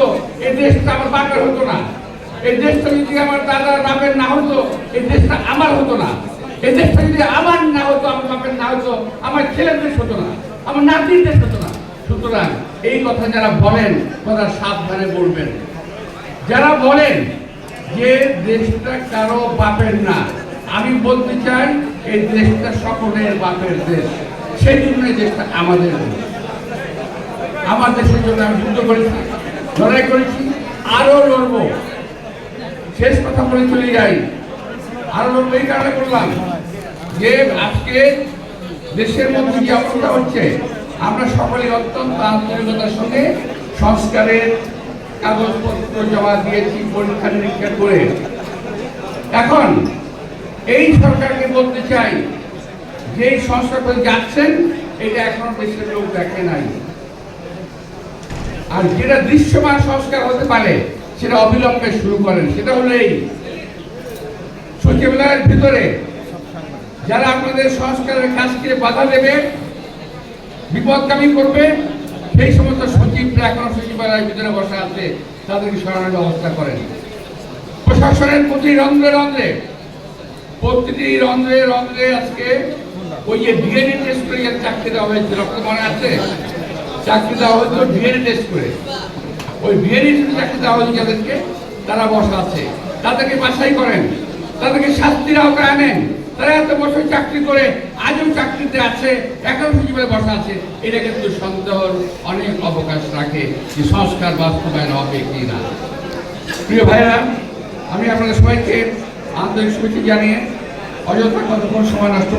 হতো, এই দেশটা আমার বাপের হতো না। এই দেশটা যদি আমার দাদার বাপের না হতো, এই দেশটা আমার হতো না। এই দেশটা যদি আমার না হতো, আমার বাপের না হতো, আমার ছেলের দেশ হতো না, আমার নাতির দেশ হতো না। সুতরাং এই কথা যারা বলেন, তারা সাবধানে বলবেন। যারা বলেন যে দেশটা কারও বাপের না, আমি বলতে চাই এই দেশটা সকলের বাপের দেশ। সেই জন্য দেশটা আমাদের দেশ। আমার দেশের জন্য আমি যুদ্ধ করেছি। লড়াই করেছি আরও লড়বো। শেষ কথা বলে চলে যাই। আরও লড়বো, এই কারণে করলাম যে আজকে দেশের মধ্যে যে অবস্থা হচ্ছে, আমরা সকলে অত্যন্ত আন্তরিকতার সঙ্গে সংস্কারের কাগজপত্র জমা দিয়েছি, পরীক্ষা নিরীক্ষা করে। এখন এই সরকারকে বলতে চাই যে সংস্কার করে যাচ্ছেন, এটা এখন দেশের লোক দেখে নাই। আর যেটা দৃশ্যমান সংস্কার হতে পারে, সেটা অবিলম্বে শুরু করেন। সেটা হলো এই। সচিবালয়ের ভিতরে যারা আপনাদের সংস্কারের কাজকে বাধা দেবে, বিপদগামী করবে, সেই সমস্ত সচিবরা এখনও সচিবালয়ের ভিতরে বসা আছে, তাদেরকে সরানোর ব্যবস্থা করেন। প্রশাসনের প্রতি রন্ধ্রে রন্ধ্রে, প্রতিটি রন্ধ্রে রন্ধ্রে আজকে ওই যে ডিএনএ টেস্ট করে চাকরি দেওয়া হয়েছে, রক্ত মনে আছে চাকরি দেওয়া হয়েছিল ডিএনএ টেস্ট করে। ওই ডিএনএ চাকরি দেওয়া হয়েছে যাদেরকে, তারা বসা আছে। তাদেরকে বাছাই করেন। তাদেরকে শাস্তির আওতায় আনেন। তারা এত বছর চাকরি করে, আজও চাকরিতে আছে, এখনও সচিবের বসা আছে। এটা কিন্তু সন্দেহর অনেক অবকাশ রাখে যে সংস্কার বাস্তবায়ন হবে কি না প্রিয় ভাইরা আমি আপনাদের সবাইকে আন্তরিক শুভেচ্ছা জানিয়ে অযথা কতক্ষণ সময় নষ্ট